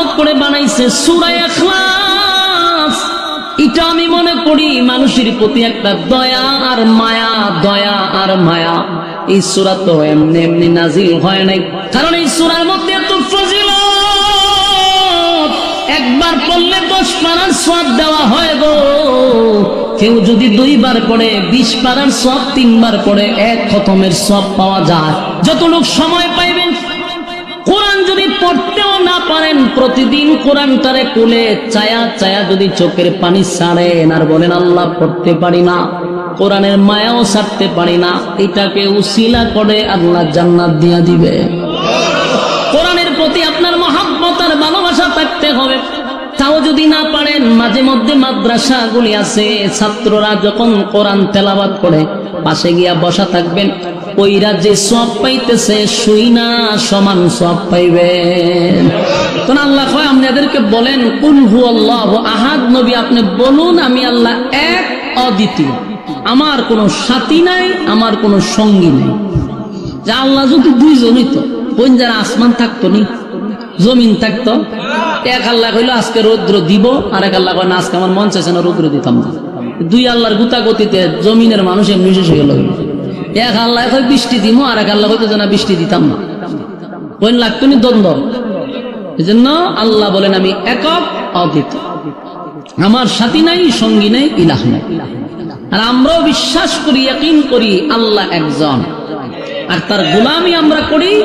মহব্বত করে বানাইছে সুরায় এখলাস এটা আমি মনে করি মানুষের প্রতি একটা দয়া আর মায়া, দয়া আর মায়া। এই সুরা তো এমনি এমনি নাজিল হয় নাই। কারণ এই সুরার মধ্যে এত ফজিলত। একবার পড়লে দশ পারার সব দেওয়া হয় গো। কেউ যদি দুইবার পড়ে, বিশ পারার সব তিনবার পড়ে, এক খতমের সব পাওয়া যায়। যত লোক সময় পাইবেন পড়তেও না পারেন, প্রতিদিন কোরআনটারে কুলে চায়া চায়া যদি চোখের পানি ছাড়েন আর বলেন, আল্লাহ, পড়তে পারি না, কোরআনের মায়াও ছাড়তে পারি না, এটাকে উশিলা করে আল্লাহ জান্নাত দিয়া দিবে। কোরআনের প্রতি আপনার মহাব্বতার ভালোবাসা থাকতে হবে। তাও যদি না পারেন, মাঝে মধ্যে মাদ্রাসাগুলি আছে, ছাত্ররা যখন কোরআন তেলাবাদ করে, পাশে গিয়া বসা থাকবেন, ওইরা যে সব পাইতেছে, শুই না, সমান সব পাইবেন তো আল্লাহ কয় আপনাদেরকে বলেন, কুল হু আল্লাহ আহাদ নবী আপনি বলুন, আমি আল্লাহ এক, অদ্বিতীয়। আমার কোনো সাথী নাই, আমার কোনো সঙ্গী নেই। যে আল্লাহ যদি দুইজন হইতো কোন যারা আসমান থাকতো নি? জমিন থাকতো। এক আল্লাহ কইলো, আজকে রৌদ্র দিব। আর এক আল্লাহ কয় আজকে আমার মন চাইছে না রৌদ্র দিতাম না। দুই আল্লাহর গুতা গতিতে জমিনের মানুষ এমনি শেষ হয়ে গেল। এক আল্লাহ কয়, বৃষ্টি দিব। আর এক আল্লাহ কইতো না, বৃষ্টি দিতাম না। কোন লাগতো নি দ্বন্দ্ব। এই জন্য আল্লাহ বলেন, আমি একক অদ্বিতীয় আমার সাথী নাই, সঙ্গী নাই, ইলাহ নাই। আর আমরাও বিশ্বাস করি, ইয়াকিন করি, আল্লাহ একজন। আর তার গোলামি আমরা করি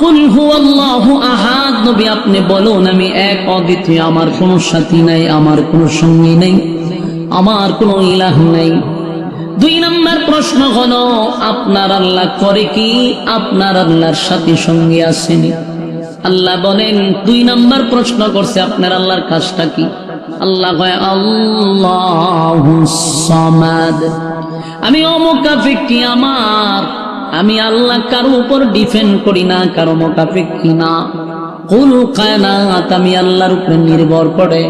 হু আপনি বলুন, আমি এক, অদ্বিতীয়, আমার কোনো সাথী নাই, আমার কোনো সঙ্গী নেই, আমার কোনো ইলাহ নেই। দুই নম্বর প্রশ্ন হলো, আপনার আল্লাহ করে কি? আপনার আল্লাহর সাথী সঙ্গী আসেনি। আল্লাহ বলেন, দুই নম্বর প্রশ্ন করছে, আপনার আল্লাহর কাজটা কি? আল্লাহ আল্লাহ আমি অমুকাফিক কি আমার? আমি আল্লাহ কারও উপর ডিফেন্ড করি না, কারও মোকাফিক কি না। কুলু কায়নাত, আমি আল্লাহর উপরে নির্ভর করে।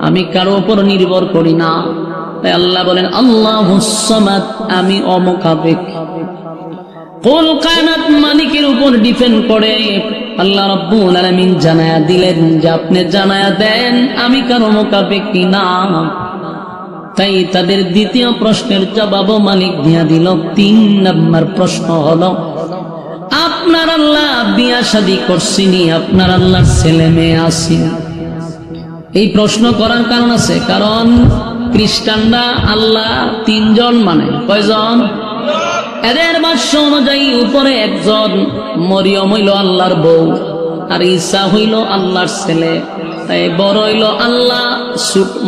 আমি কারও উপর নির্ভর করি না। তাই আল্লাহ বলেন, আল্লাহ সমাদ, আমি অমুকাফিক কুল কায়নাত মালিকের উপর ডিপেন্ড করে। আল্লাহ রব্বুল আলামিন জানায়া দিলেন যে, আপনি জানায়া দেন, আমি কারও মোকাবেক না। তাই তাদের দ্বিতীয় প্রশ্নের জবাব মালিক দিয়া দিল। তিন নম্বর প্রশ্ন হলো, আপনার আল্লাহ বিয়া শাদি করছিনি আপনার আল্লাহর ছেলে মেয়ে আসিনি এই প্রশ্ন করার কারণ আছে, কারণ খ্রিস্টানরা আল্লাহ তিনজন মানে কয়জন? এদের বাস্য অনুযায়ী উপরে একজন মরিয়ম হইল আল্লাহর বউ, আর ঈসা হইল আল্লাহর ছেলে। তাই বড় হইল আল্লাহ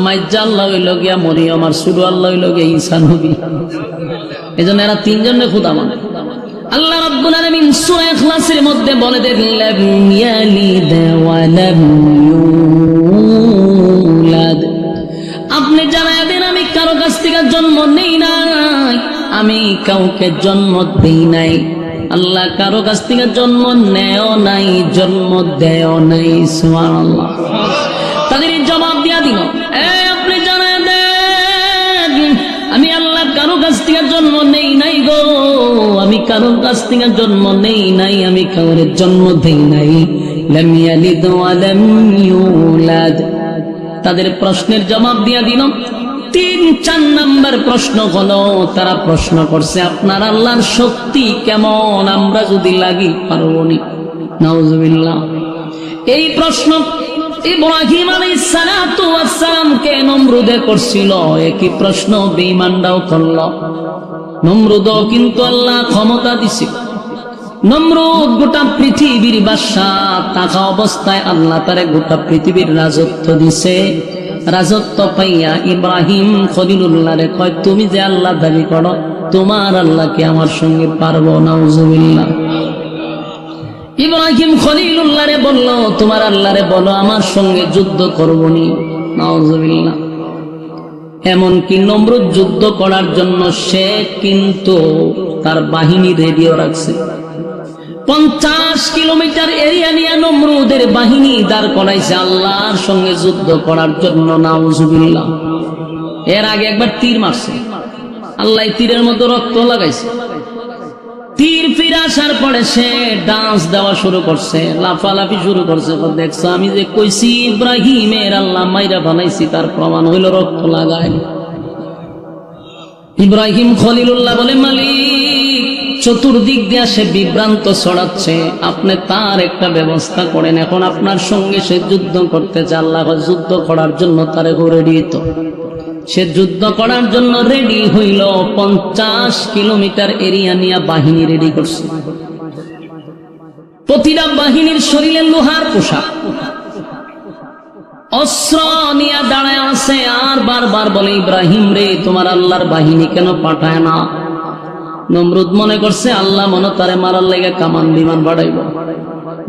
মাইজা আল্লাহ হইল গিয়া মরিয়ম আর সুডু আল্লাহ হইল গিয়া ঈসা নবী। এই জন্য এরা তিনজনে খুদা মানে। সূরা আপনি জানায় দেন, আমি কারও কাছ থেকে জন্ম নেই নাই, আমি কাউকে জন্ম দেই নাই। আল্লাহ কারও কাছ থেকে জন্ম নেও নাই, জন্ম দেও নাই তাদের জবাব দিয়া দিল আপনি দেন আমি আল্লাহ কারও কাছ থেকে জন্ম নেই নাই গো, আমি কারও কাছ থেকে জন্ম নেই নাই, আমি কাউরে জন্ম দেই নাই। তাদের প্রশ্নের জবাব দিয়া দিল তিন, চার নাম্বার প্রশ্ন হলো, তারা প্রশ্ন করছে, আপনার আল্লাহর শক্তি কেমন? আমরা যদি লাগি পারব নি। নাউজুবিল্লাহ। এই প্রশ্ন একই কিন্তু আল্লাহ ক্ষমতা গোটা অবস্থায় আল্লাহ গোটা রাজত্ব দিছে। রাজত্ব পাইয়া ইব্রাহিম খলিলুল্লাহ রে কয়, তুমি যে আল্লাহ দাবি করো, তোমার আল্লাহকে আমার সঙ্গে পারব? না ইব্রাহিম খলিলুল্লাহ রে বলল, তোমার আল্লাহ রে বলো, আমার সঙ্গে যুদ্ধ করবনি। নাউজুবিল্লাহ। এমনকি নমরুদ যুদ্ধ করার জন্য সে কিন্তু তার বাহিনী রেডিও রাখছে। পঞ্চাশ কিলোমিটার এরিয়া নিয়ে নমরুদের বাহিনী দাঁড় করাইছে আল্লাহর সঙ্গে যুদ্ধ করার জন্য, নাউজুবিল্লাহ। এর আগে একবার তীর মারছে। আল্লাহ তীরের মতো রক্ত লাগাইছে। তীর ফিরে আসার পরে সে ডান্স দেওয়া শুরু করছে, লাফালাফি শুরু করছে। দেখছ, আমি যে কইছি ইব্রাহিমের আল্লাহ মাইরা বানাইছি, তার প্রমাণ হইল রক্ত লাগায়। ইব্রাহিম খলিলুল্লাহ বলে, মালিক চতুর্দিক দিয়ে সে বিভ্রান্ত ছড়াচ্ছে। আপনি তার একটা ব্যবস্থা করেন। এখন আপনার সঙ্গে সে যুদ্ধ করতে আল্লাহ যুদ্ধ করার জন্য তারে রেডি তো। সে যুদ্ধ করার জন্য রেডি হইল। পঞ্চাশ কিলোমিটার এরিয়া নিয়ে বাহিনী রেডি করছে। প্রতিটা বাহিনীর শরীরে লোহার পোশাক। অস্ত্র নিয়ে দাঁড়ায় আছে। আর বারবার বলে, ইব্রাহিম রে, তোমার আল্লাহর বাহিনী কেন পাঠায় না? নমরুদ মনে করছে, আল্লাহ মনে তারে মারার লেগে কামান বিমান বাড়াইব।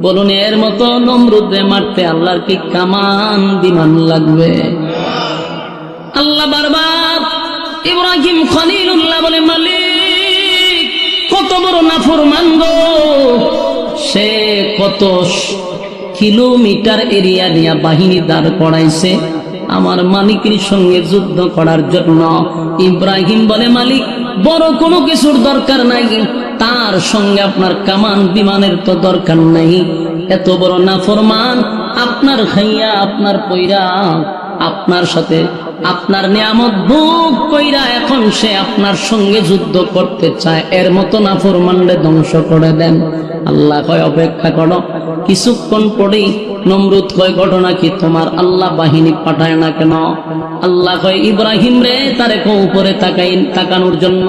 বলুন, এর মতো নমরুদ মারতে আল্লাহর কি কামান বিমান লাগবে? আল্লাহ বারবার ইব্রাহিম খলিলুল্লাহ বলে, মালিক, কত বড় নাফরমান গো। সে কত কিলোমিটার এরিয়া নিয়ে বাহিনী দাঁড় করাইছে। আমার মালিকের সঙ্গে যুদ্ধ করার জন্য। ইব্রাহিম বলে, মালিক বড় কোনো কিছুর দরকার নাই। তার সঙ্গে আপনার কামান বিমানের তো দরকার নাই। এত বড় না ফরমান আপনার খাইয়া, আপনার পৈরা আপনার সাথে আপনার নিয়ামত ভোগ কইরা এখন সে আপনার সঙ্গে যুদ্ধ করতে চায়। এর মতো না ফরমান্ডে ধ্বংস করে দেন। আল্লাহ কয়, অপেক্ষা করো। কিছুক্ষণ পরেই নমরুদ কয়, ঘটনা কি? তোমার আল্লাহ বাহিনী পাঠায় না কেন? আল্লাহ কয়, ইব্রাহিম রে, তারে কো উপরে তাকাই, তাকানোর জন্য।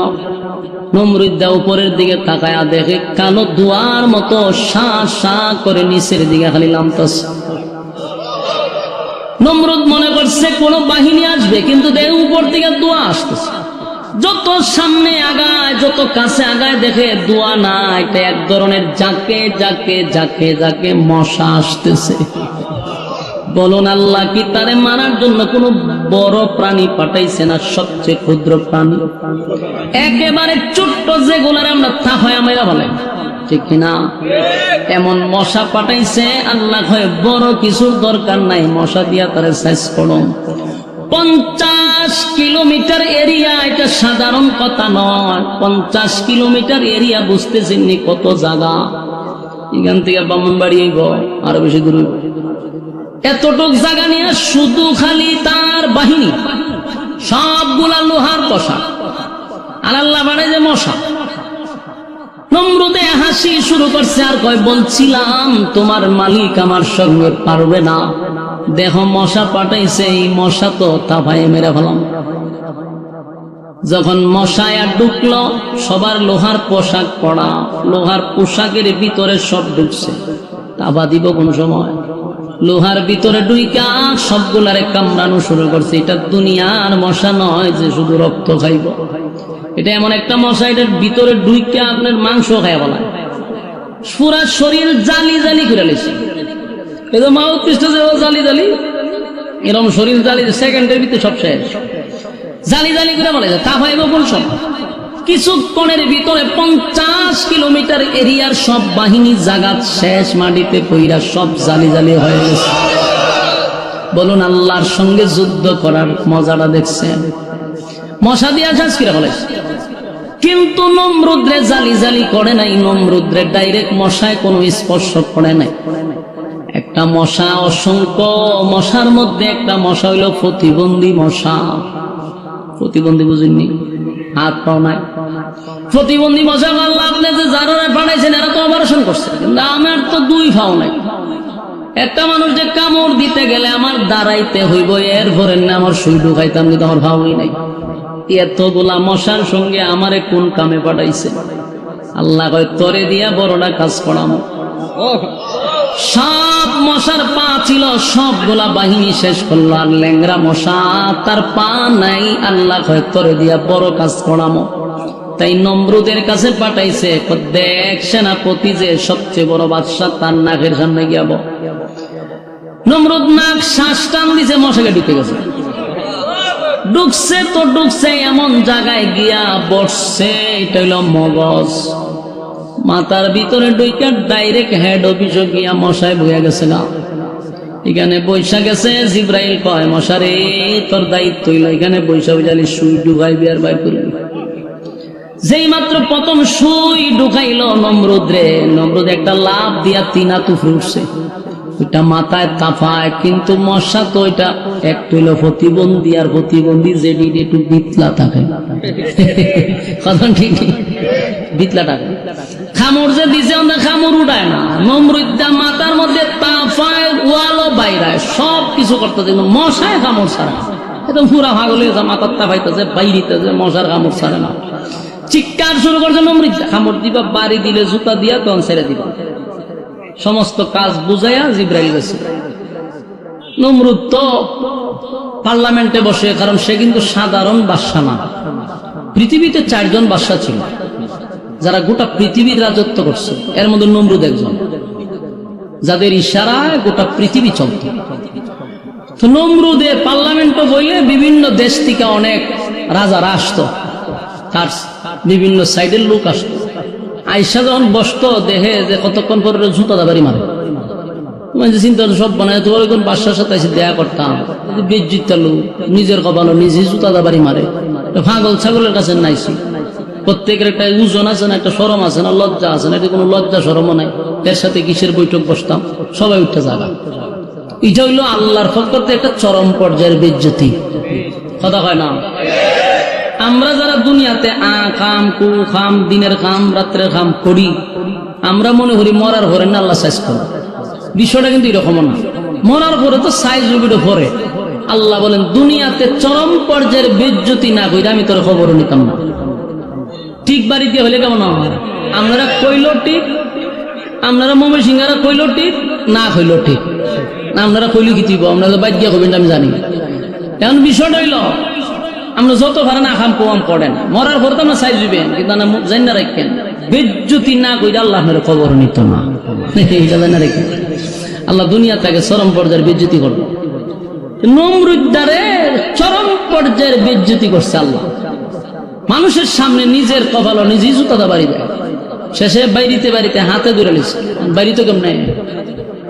নমরুদ্দা উপরের দিকে তাকায়া দেখে, কালো দুয়ার মতো সা সা করে নিচের দিকে খালি নামতেছে। নমরুদ মনে করছে, কোন বাহিনী আসবে, কিন্তু দেখ উপর থেকে দোয়া আসতেছে। যত সামনে আগায়, যত কাছে আগায়, দেখে দোয়া না এটা এক ধরনের যাকে যাকে যাকে যাকে মশা আসতেছে। বলুন আল্লাহ, কি তারে মারার জন্য কোন বড় প্রাণী পাঠাইছে না সবচেয়ে ক্ষুদ্র প্রাণী? একেবারে ছোট্ট যেগুলার আমরা থাফায় আমরা বলে ঠিক কিনা? এমন মশা পাঠাইছে, আল্লাহ হয় বড় কিছুর দরকার নাই, মশা দিয়া তারে সাইজ করো পঞ্চাশ কিলোমিটার এরিয়া, এটা সাধারণ কথা নয়। পঞ্চাশ কিলোমিটার এরিয়া বুঝতেছেন নি কত জায়গা? এখান থেকে বামনবাড়ি আরও বেশি দূর এতটুক জায়গা নিয়ে শুধু খালি তার বাহিনী, সবগুলা লোহার পোশাক আর আল্লাহ বাড়ে যে মশা। নমরুদে হাসি শুরু করছে আর কয়, বলছিলাম, তোমার মালিক আমার সঙ্গে পারবে না। দেহ মশা পাঠাইছে, এই মশা তো তা ভাই মেরে ফেলাম। যখন মশায় আর ঢুকলো, সবার লোহার পোশাক পড়া, লোহার পোশাকের ভিতরে সব ঢুকছে। তাবা দিব কোন সময়? লোহার ভিতরে ডুইকা সবগুলারে কামড়ানো শুরু করছে। এটা দুনিয়ার মশা নয় যে শুধু রক্ত খাইব। এটা এমন একটা মশা, এটার ভিতরে ডুইকা আপনার মাংস খায় বলা। পুরা শরীর জালি জালি করে লেছে। এই তো মা উৎকৃষ্ট যে ও জালি জালি এরকম শরীর জালি সেকেন্ডের ভিতরে সব শেষ। জালি জালি করে বলে তা ভাইব কোন সব কিছুক্ষণের ভিতরে পঞ্চাশ কিলোমিটার এরিয়ার সব বাহিনী জাগাত শেষ মাটিতে পইরা সব জালি জালি হয়ে গেছে। বলুন, আল্লাহর সঙ্গে যুদ্ধ করার মজাটা দেখছেন? মশা দিয়ে শেষ করে বলে? কিন্তু নমরুদ্রে জালি জালি করে নাই, নমরুদ্রে ডাইরেক্ট মশায় কোনো স্পর্শ করে নাই। একটা মশা অসংখ্য মশার মধ্যে একটা মশা হইল প্রতিবন্ধী মশা। প্রতিবন্ধী বুঝেননি হাত পাও নাই। প্রতিবন্ধী মশা আল্লাহ আপনি যে যারা পাঠাইছেন এরা তো অপারেশন করছে। কিন্তু আমার তো দুই ফাও নাই। একটা মানুষ যে কামড় দিতে গেলে আমার দাঁড়াইতে হইব, এর ভরেন না আমার সুই ঢুকাইতাম, কিন্তু আমার ভাবই নাই। এতগুলা মশার সঙ্গে আমারে কোন কামে পাঠাইছে? আল্লাহ কয়, তরে দিয়া বড়টা কাজ করামো। সব মশার পা ছিল, সবগুলা বাহিনী শেষ করল। আর ল্যাংরা মশা, তার পা নাই, আল্লাহ কয়, তরে দিয়া বড় কাজ করামো। তাই নমরুদের কাছে পাঠাইছে দেখ সেনাপতি যে সবচেয়ে বড় বাদশাহ, তার নাকের সামনে গিয়াব নমরুদ নাক শ্বাস টান দিছে, মশাকে ঢুকে গেছে। ঢুকছে তো ঢুকছে, এমন জায়গায় গিয়া বসছে, এটা হইল মগজ। মাথার ভিতরে ঢুকে ডাইরেক্ট হেড অফিসে গিয়া মশায় বইয়া না এখানে বৈশা গেছে, জিব্রাইল কয়, মশারে, তোর দায়িত্ব হইল, এখানে বৈশা বুঝালি সুই ডুবাই বিয়ার বাইর করবি? যেই মাত্র প্রথম সুই ঢুকাইল নমরুদ রে নমরুদ একটা লাভ দিয়া তিনা তুফে উঠছে। ওইটা মাথায় কাফায় কিন্তু মশা তো ওইটা এক হইল প্রতিবন্ধী আর প্রতিবন্ধী যেটি একটু বিতলা থাকে। কথা ঠিক বিতলা থাকে। খামর যে দিছে ওদের খামর উঠায় না। নমরুদ্দা মাথার মধ্যে তাফায় ওয়ালও বাইরায় সব কিছু করতেছে কিন্তু মশায় খামর ছাড়া একদম পুরা ভাগল হয়ে যায় মাথার তাফাইতেছে বাইরিতেছে, মশার খামর ছাড়ে না। চিৎকার শুরু করছে নমরুদ্দা। খামর দিবা, বাড়ি দিলে জুতা দিয়া তখন ছেড়ে দিবা। সমস্ত কাজ বুঝাইয়া জিব্রাইল গেছে। নমরুদ তো পার্লামেন্টে বসে, কারণ সে কিন্তু সাধারণ বাদশা না। পৃথিবীতে চারজন বাদশা ছিল। যারা গোটা পৃথিবীর রাজত্ব করছে, এর মধ্যে নমরুদ একজন। যাদের ইশারায় গোটা পৃথিবী চলত। তো পার্লামেন্ট বইলে বিভিন্ন দেশ থেকে অনেক রাজারা আসতো। তার বিভিন্ন সাইডের লোক আসতো। আইসা যখন বসতো, দেহে যে কতক্ষণ পরে জুতা দাবারি মারে। যে চিন্তা সব তোমার কোন বাসার সাথে এসে দেয়া করতাম। বেজিত লোক, নিজের কপালো নিজে জুতা দাবারি মারে। ফাগল ছাগলের কাছে নাইছি। প্রত্যেকের একটা ওজন আছে না, একটা সরম আছে না, লজ্জা আছে না এটা কোনো লজ্জা সরমও নাই। এর সাথে কিসের বৈঠক বসতাম? সবাই উঠতে যাবা এটা হইল আল্লাহর ফকরতে একটা চরম পর্যায়ের বেজ্জতি। কথা হয় না? আমরা যারা দুনিয়াতে আ কাম কু খাম, দিনের কাম রাত্রের কাম করি, আমরা মনে করি মরার পরে না আল্লাহ সাইজ করে। বিষয়টা কিন্তু এরকম না। মরার পরে তো সাইজ রুবিটা ভরে আল্লাহ বলেন, দুনিয়াতে চরম পর্যায়ের বেজ্জতি না কইরা আমি তোর খবর নিতাম না। ঠিক বাড়িতে হলে কেমন হয় আপনারা কইল ঠিক, আপনারা মমি সিংহারা কইল ঠিক, না কইল ঠিক। আপনারা কইল কি দিব আপনারা বাইক গিয়া কবেন আমি জানি। এখন বিষয়টা হইল, আমরা যত ভাড়া না খাম, কম পড়েন মরার পর তো আমরা সাইজ দিবেন, কিন্তু না জানি না রাখেন। বেজ্জতি না কইরা আল্লাহ আপনার খবর নিত না। জানি না রাখেন। আল্লাহ দুনিয়া তাকে চরম পর্যায়ের বেজ্জতি করবে নমরুদ্দারে চরম পর্যায়ের বেজ্জতি করছে আল্লাহ। মানুষের সামনে নিজের কপাল নিজেই জুতাদা বাড়ি দেয় শেষে বাইরিতে বাড়িতে হাতে ধরে নিছে। বাড়িতে কেমন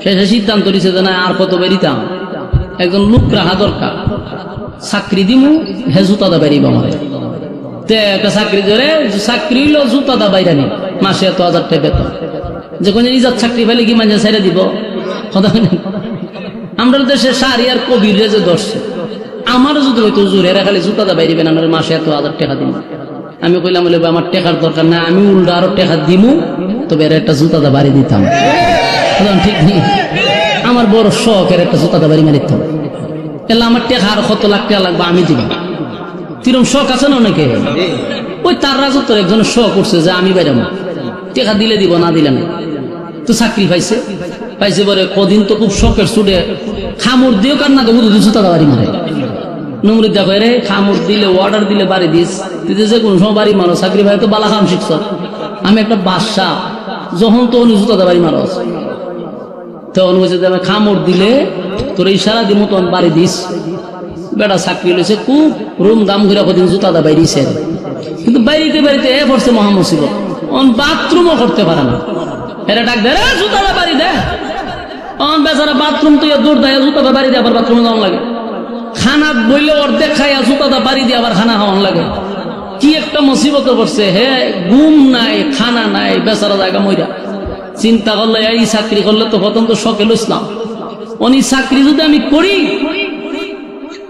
শেষে সিদ্ধান্ত নিছে যে না, আর কত বেরিতাম একজন লোক রাহা দরকার। চাকরি দিমু, হে জুতাদা বাড়িব আমার। তে একটা চাকরি ধরে চাকরি হইল জুতাদা বাইরা নি। মাসে এত হাজার টাকা বেতন। যে কোনো ইজাত চাকরি পেলে কি মানে ছেড়ে দিব? আমরা দেশে সারি আর কবির যে ধরছে। আমারও যদি হয়তো জোরে, এরা খালি জুতাদা বাইরিবেন আমার মাসে এত হাজার টাকা দিব আমি কইলাম বলে আমার টেকার দরকার না আমি উল্টা আরও টাকা দিমু, তবে এর একটা জুতাদা বাড়ি দিতাম। ঠিক নেই? আমার বড় শখ, এর একটা জুতাদা বাড়ি মারিতাম এলা আমার টেকা আর কত লাখ টাকা লাগবে, আমি দিব তিরম শখ আছে না অনেকে? ওই তার রাজত্বের একজনের শখ করছে যে আমি বাইরাম। টেকা দিলে দিব, না দিলে না। তো চাকরি পাইছে। পাইছে পরে কদিন তো খুব শখের ছুটে। খামড় দিও কার না দেবো জুতাদা বাড়ি মারে। নমরি দেখো রে খামর দিলে অর্ডার দিলে বাড়ি দিস। যে কোনো সময় বাড়ি মারো চাকরি ভাই তো বালা খাম শিখছ। আমি একটা বাদশা, যখন তো জুতাতে বাড়ি মারস যে আমি খামর দিলে, তোর ইশারা দিব তখন বাড়ি দিস। বেটা চাকরি লইছে, খুব রুম দাম ঘুরে কদিন জুতা জুতাদা বাইরিছে কিন্তু বাইরিতে বাড়িতে এ পড়ছে মহামসিবত অন বাথরুমও করতে পারে না। এরা ডাক দে জুতা দা বাড়ি দে। অন বেচারা বাথরুম তুই দূর দেয়, জুতা দা বাড়ি দে, আবার বাথরুমে যাওয়া লাগে। খানা বইলে অর্ধেক খাইয়া জুতাটা বাড়ি দিয়ে আবার খানা খাওয়ান লাগে। কি একটা মুসিবত করছে হে গুম নাই, খানা নাই, বেচারা জায়গা মইরা। চিন্তা করলে, এই চাকরি করলে তো প্রথম তো শখে লইসলাম উনি চাকরি যদি আমি করি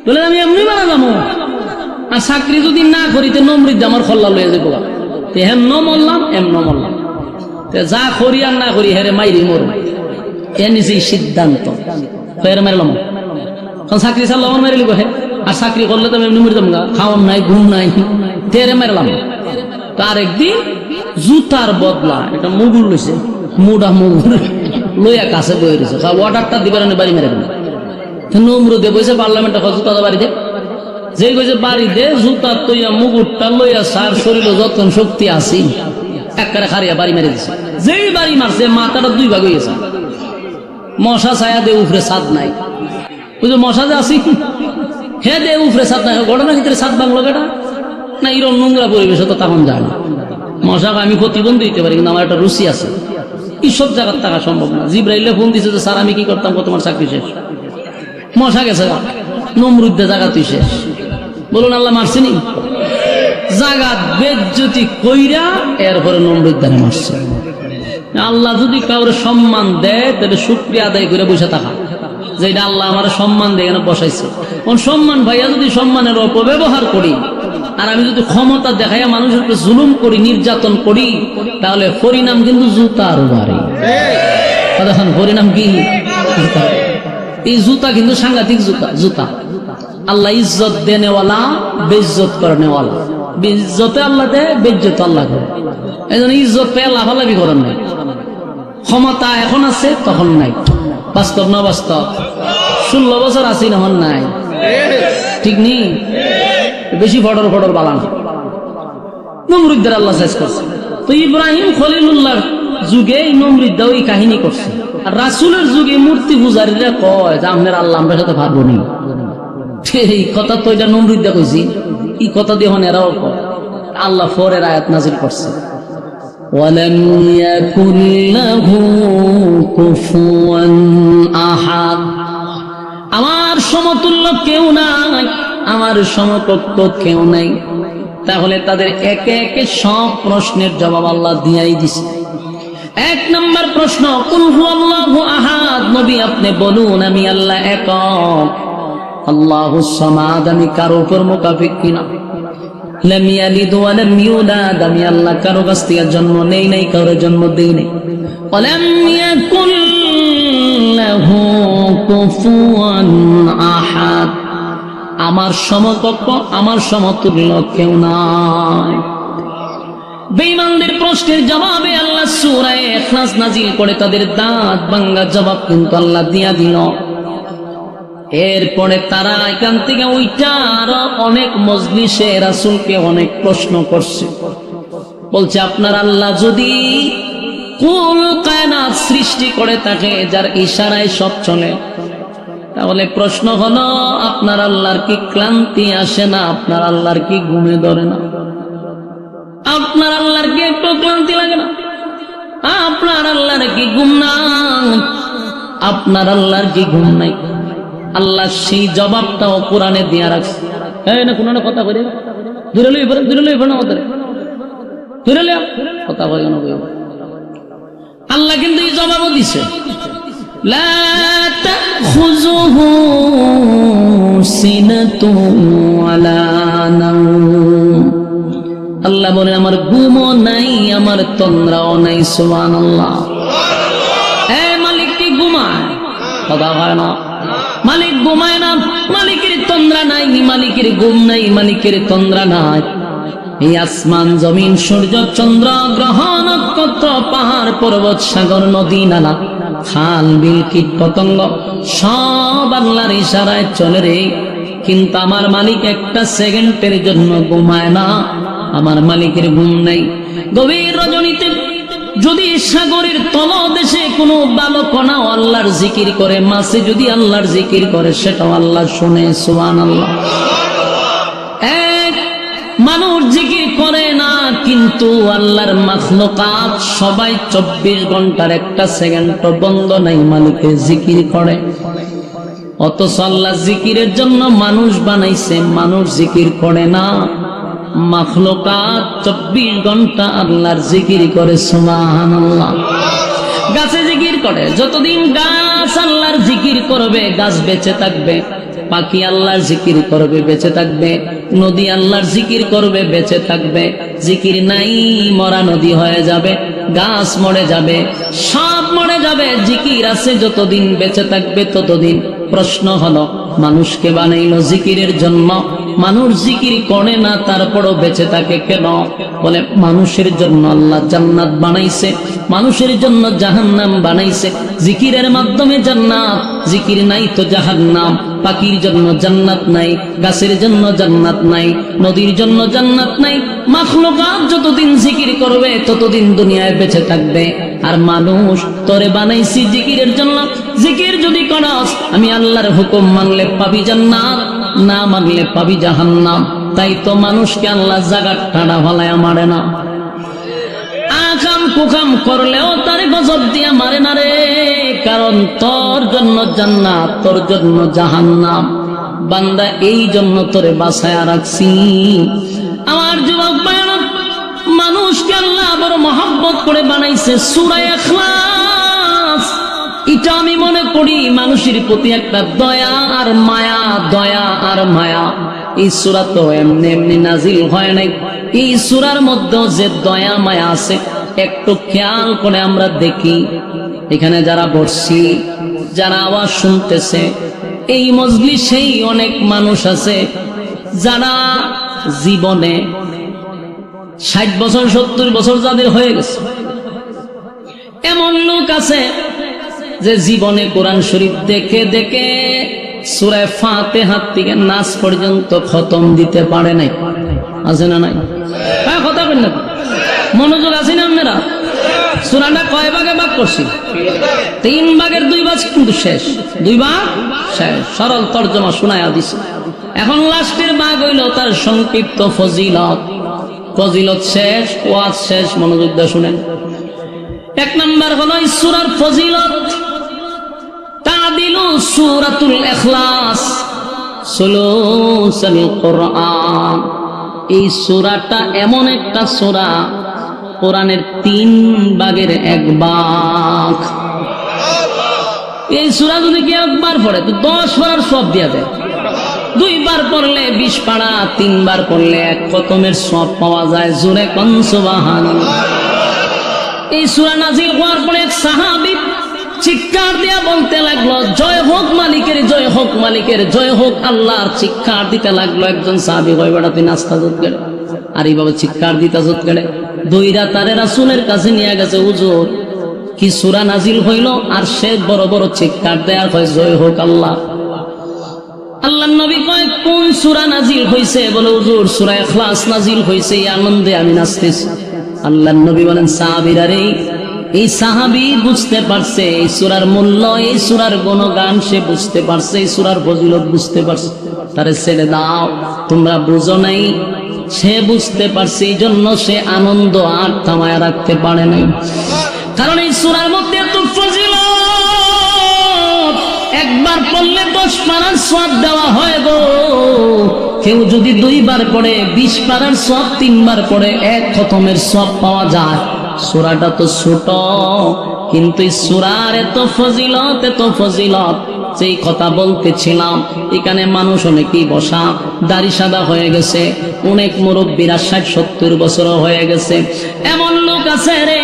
বলে আমি এমনি মারা যাব। আর চাকরি যদি না করি, তো নমৃদ আমার খল্লা লইয়া যাব হেম ন মরলাম এম ন মরলাম যা করি আর না করি, হেরে মাইরি মরু এ নিজেই সিদ্ধান্ত। হেরে মারলাম চাকরি ছাড়লে আমার মেরে লিখো আর চাকরি করলে তো এমনি মরে গা। খাওয়ান নাই, ঘুম নাই, তেরে মেরলাম। তার একদিন জুতার বদলা, এটা মুগুর লইছে। মুডা মুগুর লইয়া কাছে বয়ে রয়েছে অর্ডারটা দিবার বাড়ি মেরে গেল নমরুদে বইছে, পার্লামেন্টে জুতা বাড়ি দে। যে কইছে, বাড়ি দে, জুতা তৈয়া, মুগুরটা লইয়া সার, শরীর যতন শক্তি আসি একবারে খারিয়া বাড়ি মেরে দিছে। যেই বাড়ি মারছে, মাথাটা দুই ভাগ হয়ে গেছে মশা ছায়া দে উফরে ছাদ নাই। ওই যে মশা যে আসি হে দে উফরে ছাদ নাই ঘটনা ভিতরে ছাদ বাংলো বেটা? না এরকম নোংরা পরিবেশে তো তখন যায় না মশাকে, আমি প্রতিবন্ধী দিতে পারি, কিন্তু আমার একটা রুচি আছে। এইসব জায়গার থাকা সম্ভব না। জিব্রাইলে ফোন দিছে যে, স্যার, আমি কি করতাম? তোমার চাকরি শেষ? মশা গেছে। নমরুদ্দে জায়গা তুই শেষ। বলুন, আল্লাহ মারছিনি জাগাত বেজ্জতি কইরা, এরপরে নমরুদ্দারে মারছে। আল্লাহ যদি কাউরে সম্মান দেয়, তাহলে শুক্রিয়া আদায় করে বসে থাকা। যে এটা আল্লাহ আমার সম্মান দিয়ে এখানে বসাইছে। কোন সম্মান ভাইয়া যদি সম্মানের অপব্যবহার করি, আর আমি যদি ক্ষমতা দেখাইয়া মানুষের উপরে জুলুম করি, নির্যাতন করি, তাহলে পরিণাম কিন্তু জুতার বাড়ি। দেখেন পরিণাম কি। এই জুতা কিন্তু সাংঘাতিক জুতা জুতা। আল্লাহ ইজ্জত দেনেওয়ালা বেজ্জত করেনেওয়ালা। বেজ্জতে আল্লাহ দেয় বেজ্জত আল্লাহ করে। এই জন্য ইজ্জত পেয়ে লাভালাভি করেন নাই। ক্ষমতা এখন আছে, তখন নাই। বাস্তব না বাস্তব? ষোলো বছর আছি এখন নাই। ঠিক নেই বেশি ফটর ফটর বালান। নমরুদ্দের আল্লাহ শেষ করছে। তো ইব্রাহিম খলিলুল্লাহ যুগে এই নমরুদ্দা ওই কাহিনী করছে। আর রাসুলের যুগে মূর্তি পূজারীরা কয় যে আপনার আল্লাহ আমরা সাথে পারব নি। এই কথা তো এটা নমরুদ্দা কইছি। এই কথা দিয়ে হন এরাও কয়। আল্লাহ ফরের আয়াত নাজিল করছে। ولم يكن له كفوا أحد আমার সমতুল্য কেউ নাই আমার সমকক্ষ কেউ নাই তাহলে তাদের একে একে সব প্রশ্নের জবাব আল্লাহ দিয়াই দিছে এক নম্বর প্রশ্ন কুল আল্লাহু আহাদ নবী আপনি বলুন আমি আল্লাহ একক আল্লাহু সামাদ আমি কারো উপর মুকাফিক কিনা লাম ইয়ালিদ ওয়া লাম ইউলাদ আমি আল্লাহ কারও কাছ থেকে জন্ম নেই নাই কারও জন্ম দেই নাই। ওয়ালাম ইয়াকুল লাহু কুফুয়ান আহাদ আমার সমকক্ষ, আমার সমতুল্য কেউ নাই। বেঈমানদের প্রশ্নের জবাবে আল্লাহ সূরায়ে ইখলাস নাজিল করে তাদের দাঁত ভাঙ্গা জবাব কিন্তু আল্লাহ দিয়া দিল। এরপরে তারা এখান থেকে ওইটা আরও অনেক মজলিসে রাসুলকে অনেক প্রশ্ন করছে। বলছে, আপনার আল্লাহ যদি কুল কায়নাত সৃষ্টি করে থাকে, যার ইশারায় সব চলে, তাহলে প্রশ্ন হলো, আপনার আল্লাহর কি ক্লান্তি আসে না? আপনার আল্লাহর কি ঘুমে ধরে না? আপনার আল্লাহর কি একটু ক্লান্তি লাগে না? আপনার আল্লাহর কি ঘুম না আপনার আল্লাহর কি ঘুম নাই? আল্লাহ সেই জবাবটাও কোরআনে দিয়া রাখছে। এই না কোনো কথা লই কথা আল্লাহ কিন্তু এই জবাবও দিছে। আল্লাহ বলে, আমার ঘুমও নাই, আমার তন্দ্রাও নাই, সুবহানাল্লাহ। এ মালিক কি ঘুমায়? কথা হয় না। মালিক ঘুমায় না, মালিকের তন্দ্রা নাই, মালিকের ঘুম নাই, মালিকের তন্দ্রা নাই। এই আসমান, জমিন, সূর্য, চন্দ্র, গ্রহ, নক্ষত্র, পাহাড়, পর্বত, সাগর, নদী, নালা, খাল, বিল, কীট, পতঙ্গ, সব আল্লাহর ইশারায় চলে রে। কিন্তু আমার মালিক একটা সেকেন্ডের জন্য ঘুমায় না, আমার মালিকের ঘুম নাই। গভীর রজনীতে যদি সাগরের তলদেশে কোনো বালকনাও আল্লাহর জিকির করে মাসে যদি আল্লাহর জিকির করে, সেটাও আল্লাহ শুনে সুবান আল্লাহ মানুষ জিকির করে না, কিন্তু আল্লাহর মাখলুকাত সবাই চব্বিশ ঘণ্টার একটা সেকেন্ড বন্ধ নাই, মালিকে জিকির করে। অথচ আল্লাহ জিকিরের জন্য মানুষ বানাইছে, মানুষ জিকির করে না। মাখলুকাত চব্বিশ ঘণ্টা আল্লাহর জিকির করে আল্লাহ গাছে জিকির করে, যতদিন গাছ আল্লাহর জিকির করবে, গাছ বেঁচে থাকবে। পাখি আল্লাহর জিকির করবে, বেঁচে থাকবে। নদী আল্লাহর জিকির করবে, বেঁচে থাকবে। জিকির নাই, মরা নদী হয়ে যাবে, গাছ মরে যাবে সব মরে যাবে। জিকির আছে যতদিন বেঁচে থাকবে, ততদিন প্রশ্ন হলো, মানুষকে বানাইলো জিকিরের জন্য? মানুষ জিকির করে না, তারপরও বেঁচে থাকে কেন? বলে, মানুষের জন্য আল্লাহ জান্নাত বানাইছে, মানুষের জন্য জাহান্নাম বানাইছে। জিকিরের মাধ্যমে জান্নাত, জিকির নাই তো জাহান্নাম। পাখির জন্য জান্নাত নাই, গাছের জন্য জান্নাত নাই, নদীর জন্য জান্নাত নাই। মাখলুকাত যতদিন জিকির করবে, ততদিন দুনিয়ায় বেঁচে থাকবে। আর মানুষ, তোরে বানাইছি জিকিরের জন্য। জিকির যদি করস, আমি আল্লাহর হুকুম মানলে পাবি জান্নাত। না মানলে পাবি জাহান্নাম। তাই তো মানুষকে আল্লাহ জাগার ঠাড়া ভালায় মারে না। আকাম কুকাম করলেও তারে গজব দিয়া মারে না রে। কারণ তোর জন্য জান্নাত, তোর জন্য জাহান্নাম। বান্দা এই জন্য তোরে বাসায় রাখছি। আমার যুবক মানুষকে আল্লাহ বড় মহাব্বত করে বানাইছে সুরায় এখলাস। এটা আমি মনে করি মানুষের প্রতি একটা দয়া আর মায়া, দয়া আর মায়া। এই সুরা তো এমনি এমনি নাজিল হয় নাই। এই সুরার মধ্যেও যে দয়া মায়া আছে, একটু খেয়াল করে আমরা দেখি। এখানে যারা বসছি, যারা আওয়াজ শুনতেছে, এই মজলিসেই অনেক মানুষ আছে, যারা জীবনে ষাট বছর, সত্তর বছর যাদের হয়ে গেছে। এমন লোক আছে যে জীবনে কোরআন শরীফ দেখে দেখে সুরায় ফাতে হাত থেকে নাচ পর্যন্ত খতম দিতে পারে নাই। আছে না নাই? হ্যাঁ কথা বল না। মনোযোগ আছে না আপনারা? সুরাটা কয় ভাগে ভাগ করছি? তিন ভাগের দুই ভাগ কিন্তু শেষ। দুই ভাগ শেষ। সরল তর্জমা শোনায় দিছে এখন লাস্টের ভাগ হইল তার সংক্ষিপ্ত ফজিলত। ফজিলত শেষ, ওয়াজ শেষ, মনোযোগ দিয়ে শুনেন। এক নাম্বার হলো সুরার ফজিলত তাদিলু সূরাতুল কোরআন। এই সূরাটা এমন একটা সূরা, কোরআনের তিন ভাগের এক ভাগ। এই সূরা যদি কেউ একবার পড়ে, তো দশ পারার সব দিয়া দেয়। দুইবার পড়লে বিশ পাড়া, তিনবার পড়লে এক খতমের সব পাওয়া যায়। জোরে কনসবাহান এই সুরা নাজিল হওয়ার পরে এক সাহাবি চিৎকার দিয়া বলতে লাগল, জয় হোক মালিকের, জয় হোক মালিকের, জয় হোক আল্লাহর। চিৎকার দিতে লাগল একজন সাহাবি হয়ে বেড়াতে নাস্তা জোট গেলে আর এইভাবে চিৎকার দিতে জোট গেলে দুইরা তারে রাসুলের কাছে নিয়ে গেছে উজুর কি সুরা নাজিল হইল? আর সে বড় বড় চিৎকার দেয়ার হয়, জয় হোক আল্লাহ। আল্লাহ নবী কয়, কোন সুরা নাজিল হইছে? বলে, হুজুর, সুরা ইখলাস নাজিল হইছে, এই আনন্দে আমি নাচতেছি। আল্লাহ নবী বলেন, সাহাবীরা রে এই সাহাবি বুঝতে পারছে, এই সুরার মূল্য, এই সুরার গুণগান সে বুঝতে পারছে, এই সুরার ফজিলত বুঝতে পারছে। তারে ছেড়ে দাও, তোমরা বুঝো নাই। সে বুঝতে পারছে, এই জন্য সে আনন্দ আর থামায় রাখতে পারে নাই। কারণ এই সুরার মধ্যে এত ফজিলত। একবার পড়লে দশ পাড়ার সব দেওয়া হয় গো। কেউ যদি দুইবার পড়ে, বিশ পাড়ার সব তিনবার পড়ে, এক খতমের সব পাওয়া যায়। সুরাটা তো ছোট, কিন্তু সুরার এত ফজিলত এত ফজিলত সেই কথা বলতেছিলাম, এখানে মানুষ অনেকেই বসা, দাড়ি সাদা হয়ে গেছে, অনেক মুরব্বীরা ষাট সত্তর বছর হয়ে গেছে। এমন লোক আছে রে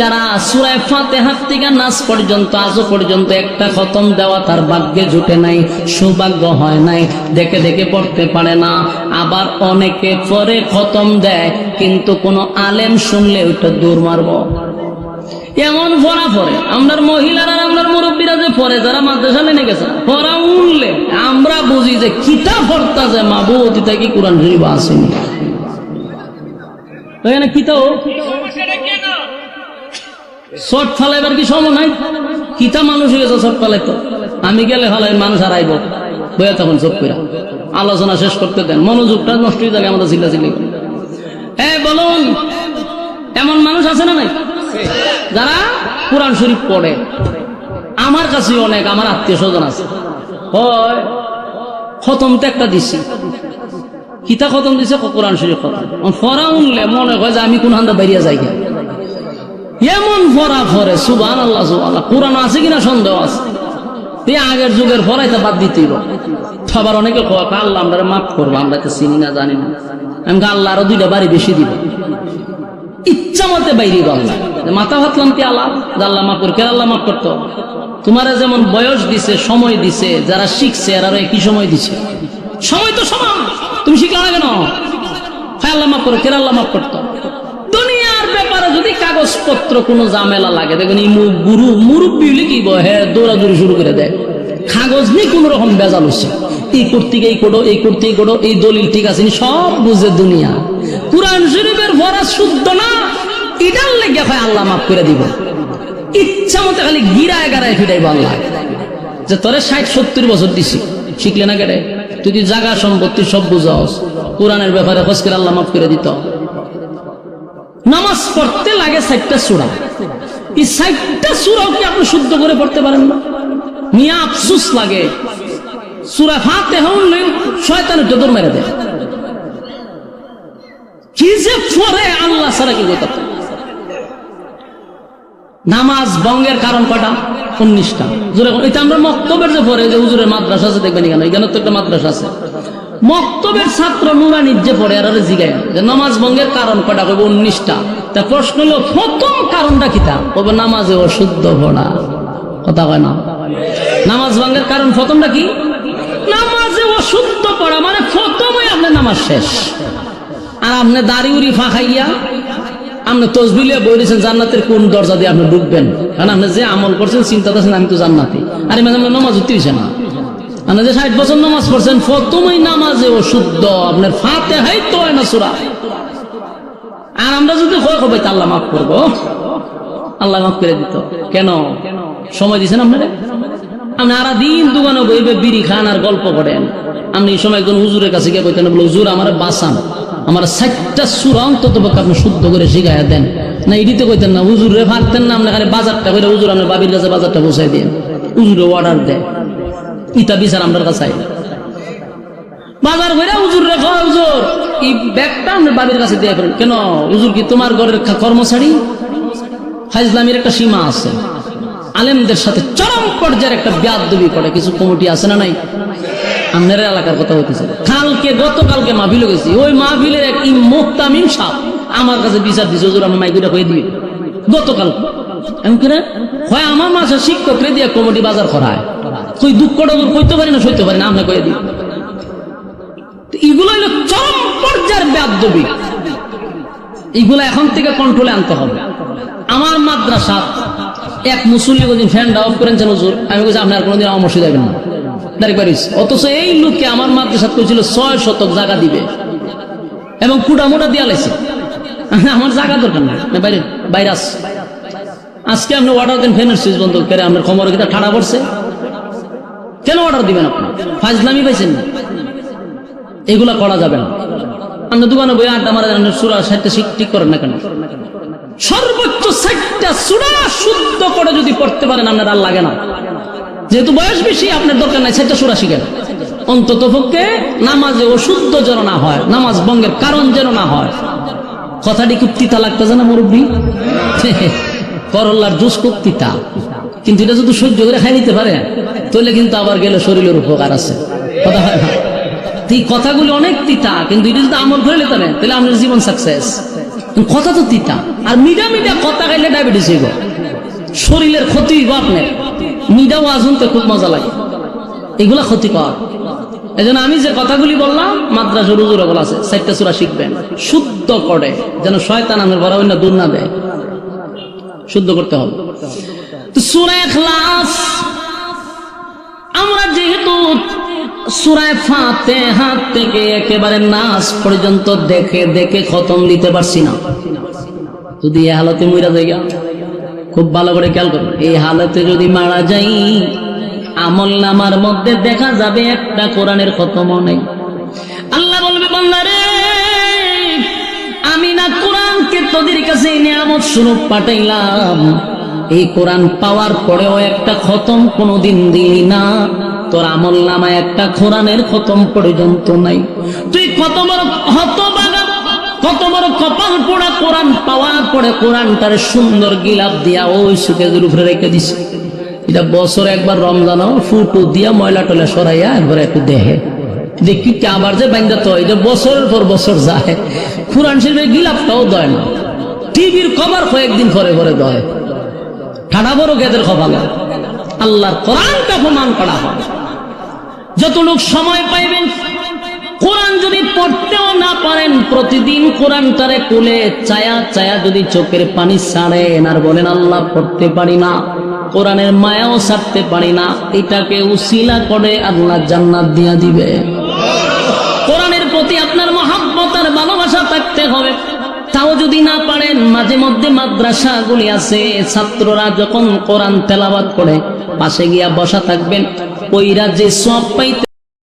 যারা সুরায় ফাতে হাত থেকে নাচ পর্যন্ত, আজও পর্যন্ত একটা খতম দেওয়া তার ভাগ্যে জুটে নাই, সৌভাগ্য হয় নাই, দেখে দেখে পড়তে পারে না। আবার অনেকে পরে খতম দেয়, কিন্তু কোনো আলেম শুনলে ওইটা দূর মারব। এমন পড়া পরে আমরার মহিলারা আর আমরার মুরব্বীরা যে পরে যারা মাদ্রাসা লেনে গেছে, পড়া উঠলে আমরা বুঝি যে কিতা পড়তা যে মাবুদ ইতা কি কোরআন শরীফ আসেনি? কিতাও শর্ট ফালাইবার কি সময় নাই? কিতা মানুষ হয়ে গেছে শর্ট ফালাইতো আমি গেলে ফালাই মানুষ হারাইব। বইয়া তখন চোখ করে আলোচনা শেষ করতে দেন। মনোযোগটা নষ্ট হয়ে যাবে আমাদের চিল্লা চিল্লি বলুন, এমন মানুষ আছে না নাই? যারা কোরআন শরীফ পড়ে। আমার কাছে অনেক, আমার আত্মীয় স্বজন আছে। হয়, খতম তো একটা দিছি। কিতা খতম দিছে? কোরআন শরীফ খতম। ফরা উনলে মনে হয় যে আমি কোন হান্দা বাইরিয়া যাই গিয়া। এমন ফরা ফরে সুবান আল্লাহ সুবান কোরআন আছে কিনা সন্দেহ আছে? এই আগের যুগের ফরাই তা বাদ দিতেই সবার অনেকে আল্লাহ আমরা মাফ করব, আমরা তো চিনি না, জানি না। আমি আল্লাহ আরও দুইটা বাড়ি বেশি দিব। ইচ্ছা মতে বাইরে যে মাথা ভাতলাম কি আল্লাহ? আল্লাহ মাফ করে কে আল্লাহ মাফ করতো? তোমার যেমন বয়স দিছে, সময় দিছে, যারা শিখছে, এরা কি সময় দিছে। সময় তো সমান। তুমি শিখলা না কেন? হ্যাঁ আল্লাহ মাফ করে কে আল্লাহ মাফ করতো? ব্যাপারে যদি কাগজপত্র কোনো ঝামেলা লাগে দেখবেন এই গুরু মুরব্বী বয়, হ্যাঁ দৌড়াদৌড়ি শুরু করে দেয়। কাগজ নিয়ে কোন রকম বেজাল হচ্ছে। এই করতে এই করো এই করতে এই করো এই দলিল ঠিক আছে সব বুঝে দুনিয়া। কোরআন শরীফের ভরা শুদ্ধ না এটার লেগে হয় আল্লাহ মাফ করে দিব। ইচ্ছা মতো খালি গিরায় গারায় ফিরাই আল্লাহ। যে তোরে ষাট সত্তর বছর দিছি শিখলে না কেটে তুই জাগা সম্পত্তি সব বুঝাস কোরআনের ব্যাপারে হসকের আল্লাহ মাফ করে দিত। নামাজ পড়তে লাগে ষাটটা সুরা। এই ষাটটা সুরাও কি আপনি শুদ্ধ করে পড়তে পারেন না? মিয়া আফসুস লাগে। সুরা ফাতে হলে শয়তানের চতুর মেরে দেয়। কি যে পরে আল্লাহ সারা কি করতে নামাজ বঙ্গের কারণ কটা উনিশটা। এটা আমরা মক্তবের যে পরে যে হুজুরের মাদ্রাসা আছে, দেখবেন এখানে। এখানে তো একটা মাদ্রাসা আছে। মক্তবের ছাত্র নুরানির যে পড়ে, আর জিগায় যে নামাজ ভঙ্গের কারণ কটা কইব? উনিশটা। তা প্রশ্ন হলো, প্রথম কারণটা কিতা কবে নামাজে অশুদ্ধ পড়া। কথা কয় না? নামাজ ভঙ্গের কারণ প্রথমটা কি? নামাজে অশুদ্ধ পড়া মানে প্রথমে আপনার নামাজ শেষ। আর আপনি দাড়ি উড়ি ফাঁকাইয়া আপনি তসবিলে বই দিয়েছেন জান্নাতের কোন দরজা দিয়ে আপনি ঢুকবেন? কারণ আপনি যে আমল করছেন, চিন্তা করছেন, আমি তো জান্নাতি। আরে আপনার নামাজ উঠতে না? যে ষাট বছর নামাজ পড়ছেন, প্রথমেই নামাজে অশুদ্ধ আপনার ফাতে হাই তো না সুরা। আর আমরা যদি হয়, হবে আল্লাহ মাফ করব। আল্লাহ মাফ করে দিত। কেন? সময় দিছেন আপনারা? আপনি আরা দিন দোকানে বইবে, বিড়ি খান আর গল্প করেন। আপনি এই সময় একজন হুজুরের কাছে গিয়ে কইতেন, বলে, হুজুর, আমার বাসান আমার ষাটটা সুরা অন্তত আপনি শুদ্ধ করে শিখাইয়া দেন। না, এডিতে কইতেন না, হুজুরে ভাবতেন না। আপনি খালি বাজারটা করে হুজুর, আপনার বাবির কাছে বাজারটা বসাই দেন হুজুরে অর্ডার দেয়। ইটা বিচার আমার কাছে বাজার করে হুজুর রে হুজুর, এই ব্যাগটা আপনার বাবির কাছে দিয়ে করেন কেন? হুজুর কি তোমার ঘরের কর্মচারী? হাইজলামের একটা সীমা আছে। আলেমদের সাথে চরম পর্যায়ের একটা ব্যাদবি করে। কিছু কমিটি আছে না নাই? আপনার এলাকার কথা হইতেছে। কালকে, গতকালকে মাহফিলে গেছি ওই মাহফিলের এক মুক্তামিম সাপ আমার কাছে বিচার দিছে। হুজুর, আমি মাইকুটা হয়ে দিই। গতকাল। এমন কিনা হয় আমার মাসে শিক্ষক রে দিয়ে কমিটি বাজার করায়। কই দুঃখটা কইতে পারি না, সইতে পারি না, আমরা দিই। এগুলো হলো চরম পর্যায়ের ব্যাদবি। এগুলো এখন থেকে কন্ট্রোলে আনতে হবে। আমার মাদ্রাসা, এক কোনদিন অফ করেছেন হুজুর, আমি বলছি কোনোদিন যাবেন না। বাড়িস অথচ এই লোককে আমার মাদ্রাসা করেছিল ছয় শতক জায়গা দিবে এবং কুটা মোটা দিয়া আমার জায়গা দরকার না, বাইরে আজকে আপনি অর্ডার দেন ফ্যানের সুইচ বন্ধ করে ঠাড়া পড়ছে? কেন অর্ডার দিবেন আপনি? ফাজলামি পাইছেন না? এগুলা করা যাবে না। দোকানে বই আড্ডা মারা যান সুরা সাইটটা করেন না কেন? সর্বোচ্চ সাইটটা সুরা শুদ্ধ করে যদি পড়তে পারেন, আপনার আর লাগে না। যেহেতু বয়স বেশি, আপনার দরকার নাই সুরা শিখেন। অন্তত পক্ষে নামাজে অশুদ্ধ যেন না হয়, নামাজ ভঙ্গের কারণ যেন না হয়। কথাটি খুব তিতা লাগতেছে না, মুরব্বী? করল্লার জুস খুব তিতা। কিন্তু এটা যদি সহ্য করে খাই নিতে পারে? তাহলে কিন্তু আবার গেলে শরীরের উপকার আছে। না? কথাগুলি অনেক তিতা, কিন্তু এটা যদি আমল করে নিতে পারেন, তাহলে আপনার জীবন সাকসেস কথা তো তিতা। আর মিডা মিডা কথা খাইলে ডায়াবেটিস হইব শরীরের ক্ষতি হইব আপনার মিডা ওয়াজ শুনতে খুব মজা লাগে। এগুলা ক্ষতিকর। এই জন্য আমি যে কথাগুলি বললাম মাদ্রাসা রুজুর বলা আছে, চারটা সুরা শিখবেন। শুদ্ধ করে, যেন শয়তান আমের বড় অন্য দূর না দেয়। শুদ্ধ করতে হবে। তো সুরা আমরা যেহেতু সুরায় ফাতে হাত থেকে একেবারে নাচ পর্যন্ত দেখে দেখে খতম দিতে পারছি না। যদি এই হালতে মইরা যাই খুব ভালো করে খেয়াল করবেন এই হালতে যদি মারা যাই, আমল নামার মধ্যে দেখা যাবে একটা কোরআনের খতমও নেই। আল্লাহ বলবে বান্দারে আমি না কোরআনকে তোদের কাছে নিয়ামত স্বরূপ পাঠাইলাম। এই কোরআন পাওয়ার পরেও একটা খতম কোনোদিন দিলি না। তোর আমল নামায় একটা কোরআনের খতম পর্যন্ত নাই। তুই কত বড় হতবাগা কত বড় কপাল পোড়া কোরআন পাওয়ার পরে কোরআনটার সুন্দর গিলাপ দিয়া ওই সুকেজের উপরে রেখে দিছে এটা বছর একবার রমজানও ফুটু দিয়া ময়লা টলা সরাইয়া একবার একটু দেহে দেখি কি আবার যে বাইন্দা তো এটা বছরের পর বছর যায়। কোরআন শরীফের গিলাপটাও দেয় না। টিভির কভার কয়েকদিন পরে পরে দেয়। ঠাডা বড় গেদের খবর আল্লাহর কোরআনকে অপমান করা হয়। যত লোক সময় পাইবেন, কোরআন যদি পড়তেও না পারেন, প্রতিদিন কোরআনটারে কুলে চায়া চায়া যদি চোখের পানি ছাড়েন, আর বলেন, আল্লাহ, পড়তে পারি না, কোরআনের মায়াও ছাড়তে পারি না, এটাকে উসিলা করে আল্লাহ জান্নাত দিয়া দিবে। কোরআনের প্রতি আপনার মহাব্বত আর ভালোবাসা থাকতে হবে। তাও যদি না পারেন, মাঝে মধ্যে মাদ্রাসা গুলি আছে, ছাত্ররা যখন কোরআন তেলাবাদ করে, পাশে গিয়া বসা থাকবেন ওই রাজ্যে সব পাইতে